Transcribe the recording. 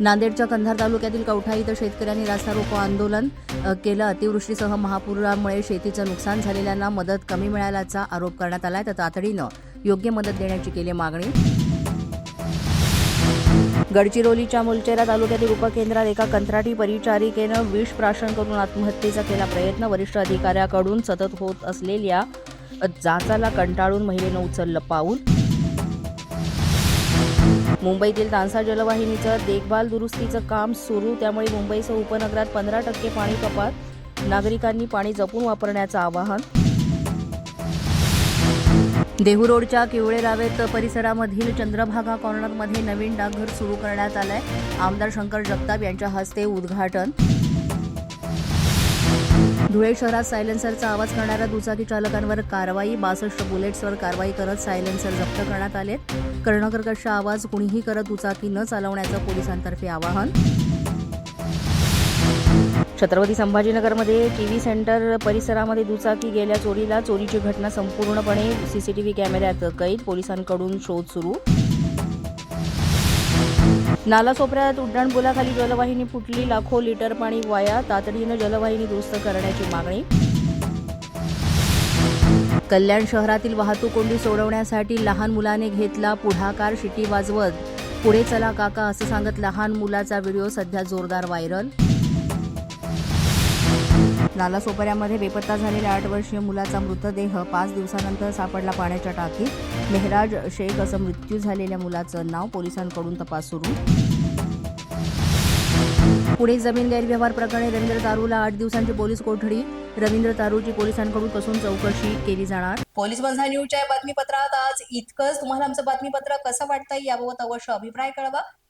नांदेडच्या कंधार तालुक्यातील कवठा इथं शेतकऱ्यांनी रास्ता रोको आंदोलन केलं. अतिवृष्टीसह महापुरामुळे शेतीचं नुकसान झालेल्यांना मदत कमी मिळाल्याचा आरोप करण्यात आलाय. तर तातडीनं योग्य मदत देण्याची केली मागणी. गडचिरोलीच्या मुलचेरा तालुक्यातील उपकेंद्रात एका कंत्राटी परिचारिकेनं विष प्राशन करून आत्महत्येचा केला प्रयत्न. वरिष्ठ अधिकाऱ्याकडून सतत होत असलेल्या जाचाला कंटाळून महिलेनं उचललं पाऊल. मुंबईतील तानसा जलवाहिनीचं देखभाल दुरुस्तीचं काम सुरू त्यामुळे मुंबईसह उपनगरात पंधरा टक्के पाणी कपात. नागरिकांनी पाणी जपून वापरण्याचं आवाहन. देहू रोडच्या किवळे रावेत परिसरामधील चंद्रभागा कॉर्नरमध्ये नवीन डाकघर सुरू करण्यात आलंय. आमदार शंकर जगताप यांच्या हस्ते उद्घाटन. धुळे शहरात सायलेन्सरचा आवाज करणाऱ्या दुचाकी चालकांवर कारवाई बासष्ट बुलेट्सवर कारवाई करत सायलेन्सर जप्त करण्यात आले. कर्णकर्कश आवाज कुणीही करत दुचाकी न चालवण्याचं पोलिसांतर्फे आवाहन. छत्रपती संभाजीनगरमध्ये टीव्ही सेंटर परिसरामध्ये दुचाकी गेल्या चोरीला चोरीची घटना संपूर्णपणे सीसीटीव्ही कॅमेऱ्यात कैद पोलिसांकडून शोध सुरू. नालासोपऱ्यात उड्डाणपुलाखाली जलवाहिनी फुटली लाखो लिटर पाणी वाया तातडीनं जलवाहिनी दुरुस्त करण्याची मागणी. कल्याण शहरातील वाहतूक कोंडी सोडवण्यासाठी लहान मुलाने घेतला पुढाकार शिटी वाजवत पुढे चला काका असं सांगत लहान मुलाचा व्हिडिओ सध्या जोरदार व्हायरल. नालासोपऱ्यामध्ये बेपत्ता झालेल्या आठ वर्षीय मुलाचा मृतदेह पाच दिवसानंतर सापडला पाण्याच्या टाकीत मेहराज शेख असं मृत्यू झालेल्या मुलाचं नाव पोलिसांकडून तपास सुरू पुणे जमीन गैरव्यवहार प्रकरणी रवींद्र तारूला आठ दिवसांची पोलीस कोठडी. रवींद्र तारूची पोलिसांकडून कसून चौकशी केली जाणार? पोलीस बंधा न्यूजच्या बातमीपत्रात आज इतकंच. तुम्हाला आमचं बातमीपत्र कसं वाटतंय याबाबत अवश्य अभिप्राय कळवा.